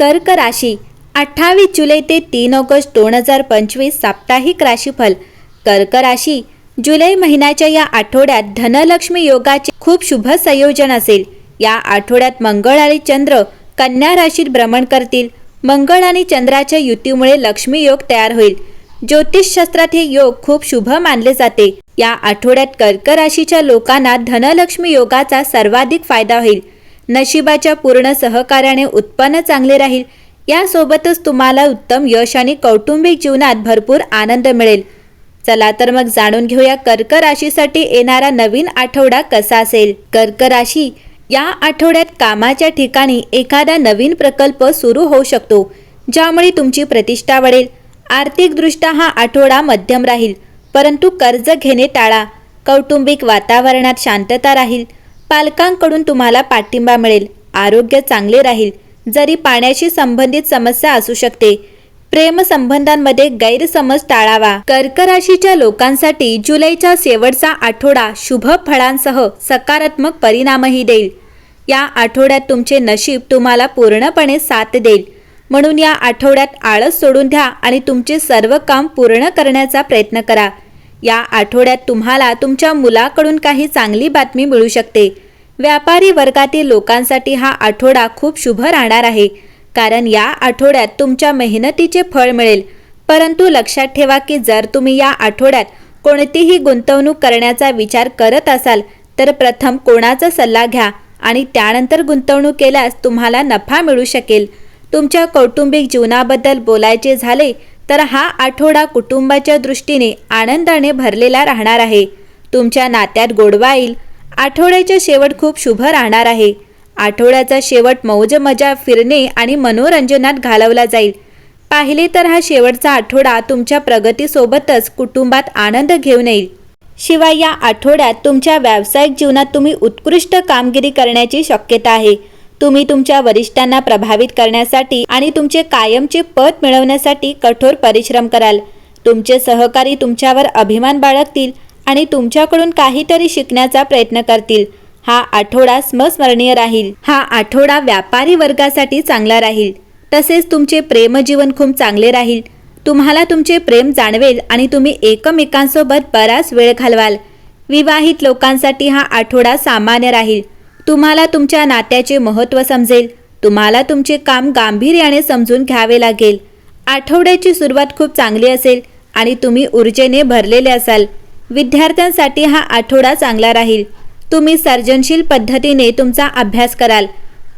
कर्क राशी अठ्ठावीस जुलै ते तीन ऑगस्ट दोन हजार पंचवीस साप्ताहिक राशीफल. कर्क राशी जुलै महिन्याच्या या आठवड्यात धनलक्ष्मी योगाचे खूप शुभ संयोजन असेल. या आठवड्यात मंगळ आणि चंद्र कन्या राशीत भ्रमण करतील. मंगळ आणि चंद्राच्या युतीमुळे लक्ष्मी योग तयार होईल. ज्योतिषशास्त्रात हे योग खूप शुभ मानले जाते. या आठवड्यात कर्क राशीच्या लोकांना धनलक्ष्मी योगाचा सर्वाधिक फायदा होईल. नशिबाच्या पूर्ण सहकार्याने उत्पन्न चांगले राहील. यासोबतच तुम्हाला उत्तम यश आणि कौटुंबिक जीवनात भरपूर आनंद मिळेल. चला तर मग जाणून घेऊया कर्क राशीसाठी येणारा नवीन आठवडा कसा असेल. कर्क राशी या आठवड्यात कामाच्या ठिकाणी एखादा नवीन प्रकल्प सुरू होऊ शकतो ज्यामुळे तुमची प्रतिष्ठा वाढेल. आर्थिकदृष्ट्या हा आठवडा मध्यम राहील परंतु कर्ज घेणे टाळा. कौटुंबिक वातावरणात शांतता राहील. पालकांकडून तुम्हाला पाठिंबा मिळेल. आरोग्य चांगले राहील. जरी पाण्याशी संबंधित समस्या असू शकते प्रेम संबंधांमध्ये गैरसमज टाळावा. कर्क राशीच्या लोकांसाठी जुलैचा शेवटचा आठवडा शुभ फळांसह सकारात्मक परिणामही देईल. या आठवड्यात तुमचे नशीब तुम्हाला पूर्णपणे साथ देईल. म्हणून या आठवड्यात आळस सोडून द्या आणि तुमचे सर्व काम पूर्ण करण्याचा प्रयत्न करा. या आठवड्यात तुम्हाला तुमच्या मुलाकडून काही चांगली बातमी मिळू शकते. व्यापारी वर्गातील लोकांसाठी हा आठवडा खूप शुभ राहणार आहे. कारण या आठवड्यात तुमच्या मेहनतीचे फळ मिळेल. परंतु लक्षात ठेवा की जर तुम्ही या आठवड्यात कोणतीही गुंतवणूक करण्याचा विचार करत असाल तर प्रथम कोणाचा सल्ला घ्या आणि त्यानंतर गुंतवणूक केल्यास तुम्हाला नफा मिळू शकेल. तुमच्या कौटुंबिक जीवनाबद्दल बोलायचे झाले तर हा आठवडा कुटुंबाच्या दृष्टीने आनंदाने भरलेला राहणार आहे. तुमच्या नात्यात गोडवा येईल आठवड्याचा शेवट खूप शुभ राहणार आहे. आठवड्याचा शेवट मौज मजा फिरणे आणि मनोरंजनात घालवला जाईल. पाहिले तर हा शेवटचा आठवडा तुमच्या प्रगतीसोबतच कुटुंबात आनंद घेऊन येईल. शिवाय या आठवड्यात तुमच्या व्यावसायिक जीवनात तुम्ही उत्कृष्ट कामगिरी करण्याची शक्यता आहे. तुम्ही तुमच्या वरिष्ठांना प्रभावित करण्यासाठी आणि तुमचे कायमचे पद मिळवण्यासाठी कठोर परिश्रम कराल. तुमचे सहकारी तुमच्यावर अभिमान बाळगतील आणि तुमच्याकडून काहीतरी शिकण्याचा प्रयत्न करतील. हा आठवडा स्मस्मरणीय राहील. हा आठवडा व्यापारी वर्गासाठी चांगला राहील. तसेच तुमचे प्रेमजीवन खूप चांगले राहील. तुम्हाला तुमचे प्रेम जाणवेल आणि तुम्ही एकमेकांसोबत बराच वेळ घालवाल. विवाहित लोकांसाठी हा आठवडा सामान्य राहील. तुम्हाला तुमच्या नात्याचे महत्त्व समजेल. तुम्हाला तुमचे काम गांभीर्याने समजून घ्यावे लागेल. आठवड्याची सुरुवात खूप चांगली असेल आणि तुम्ही ऊर्जेने भरलेले असाल. विद्यार्थ्यांसाठी हा आठवडा चांगला राहील. तुम्ही सर्जनशील पद्धतीने तुमचा अभ्यास कराल.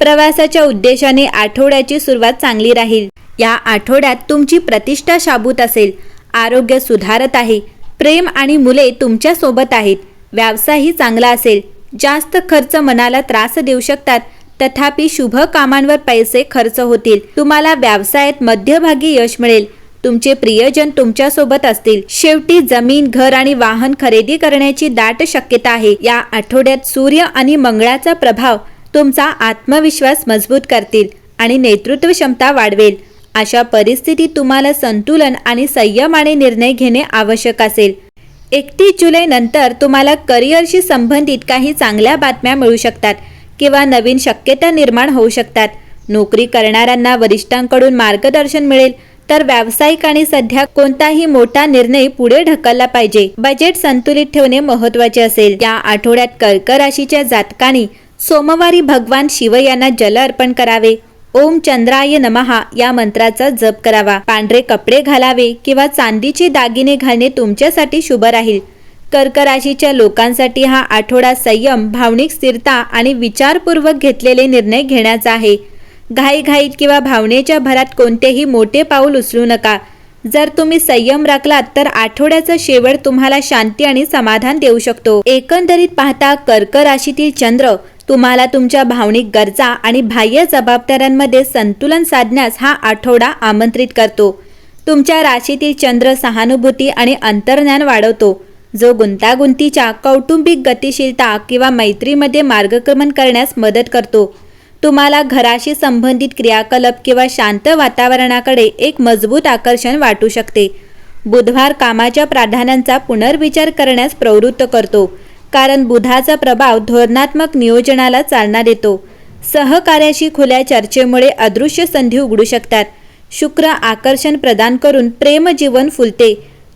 प्रवासाच्या उद्देशाने आठवड्याची सुरुवात चांगली राहील. या आठवड्यात तुमची प्रतिष्ठा शाबूत असेल. आरोग्य सुधारत आहे. प्रेम आणि मुले तुमच्यासोबत आहेत. व्यवसायही चांगला असेल. जास्त खर्च मनाला त्रास देऊ शकतात. तथापि शुभ कामांवर पैसे खर्च होतील. तुम्हाला व्यवसायात मध्यभागी यश मिळेल. तुमचे प्रियजन तुमच्यासोबत असतील. शेवटी जमीन घर आणि वाहन खरेदी करण्याची दाट शक्यता आहे. या आठवड्यात सूर्य आणि मंगळाचा प्रभाव तुमचा आत्मविश्वास मजबूत करतील आणि नेतृत्व क्षमता वाढवेल. अशा परिस्थितीत तुम्हाला संतुलन आणि संयमाने निर्णय घेणे आवश्यक असेल. एकतीस जुलै नंतर तुम्हाला करिअरशी संबंधित काही चांगल्या बातम्या मिळू शकतात किंवा नवीन शक्यता निर्माण होऊ शकतात. नोकरी करणाऱ्यांना वरिष्ठांकडून मार्गदर्शन मिळेल तर व्यावसायिकांनी सध्या कोणताही मोठा निर्णय पुढे ढकलला पाहिजे. बजेट संतुलित ठेवणे महत्त्वाचे असेल. या आठवड्यात कर्क राशीच्या जातकांनी सोमवारी भगवान शिव यांना जल अर्पण करावे. ओम चंद्राय नमहा या मंत्राचा जप करावा. पांढरे कपडे घालावे किंवा चांदीचे दागिने घालणे तुमच्यासाठी शुभ राहील. कर्क राशीच्या लोकांसाठी हा आठवडा संयम भावनिक स्थिरता आणि विचारपूर्वक घेतलेले निर्णय घेण्याचा आहे. घाईघाईत किंवा भावनेच्या भरात कोणतेही मोठे पाऊल उचलू नका. जर तुम्ही संयम राखलात तर आठवड्याचा शेवट तुम्हाला शांती आणि समाधान देऊ शकतो. एकंदरीत पाहता कर्क राशीतील चंद्र तुम्हाला तुमच्या भावनिक गरजा आणि बाह्य जबाबदाऱ्यांमध्ये संतुलन साधण्यास हा आठवडा आमंत्रित करतो. तुमच्या राशीतील चंद्र सहानुभूती आणि अंतर्ज्ञान वाढवतो. जो गुंतागुंतीच्या कौटुंबिक गतिशीलता किंवा मैत्रीमध्ये मार्गक्रमण करण्यास मदत करतो. तुम्हाला घराशी संबंधित क्रियाकलाप किंवा शांत वातावरणाकडे एक मजबूत आकर्षण वाटू शकते. बुधवार कामाच्या प्राधान्यांचा पुनर्विचार करण्यास प्रवृत्त करतो. कारण बुधाचा प्रभाव धोरणात्मक नियोजनाला चालना देतो. सहकार्याशी खुल्या चर्चेमुळे अदृश्य संधी उघडू शकतात. शुक्र आकर्षण प्रदान करून प्रेम जीवन फुलते.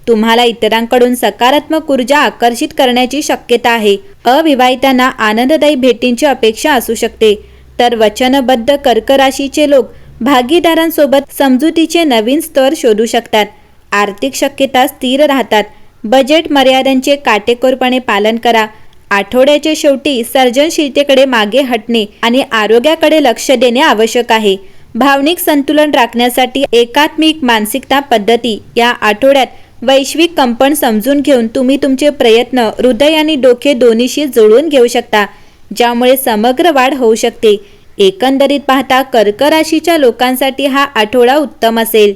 तुम्हाला इतरांकडून सकारात्मक ऊर्जा आकर्षित करण्याची शक्यता आहे. अविवाहितांना आनंददायी भेटींची अपेक्षा असू शकते. तर वचनबद्ध कर्क राशीचे लोक भागीदारांसोबत समजुतीचे नवीन स्तर शोधू शकतात. आर्थिक शक्यता स्थिर राहतात. बजेट मर्यादांचे काटेकोरपणे पालन करा. आठवड्याच्या शेवटी सर्जनशीलतेकडे मागे हटणे आणि आरोग्याकडे लक्ष देणे आवश्यक आहे. भावनिक संतुलन राखण्यासाठी एकात्मिक मानसिकता पद्धती या आठवड्यात वैश्विक कंपन समजून घेऊन तुम्ही तुमचे प्रयत्न हृदय आणि डोके दोन्हीशी जुळवून घेऊ शकता ज्यामुळे समग्र वाढ होऊ शकते. एकंदरीत पाहता कर्क राशीच्या लोकांसाठी हा आठवडा उत्तम असेल.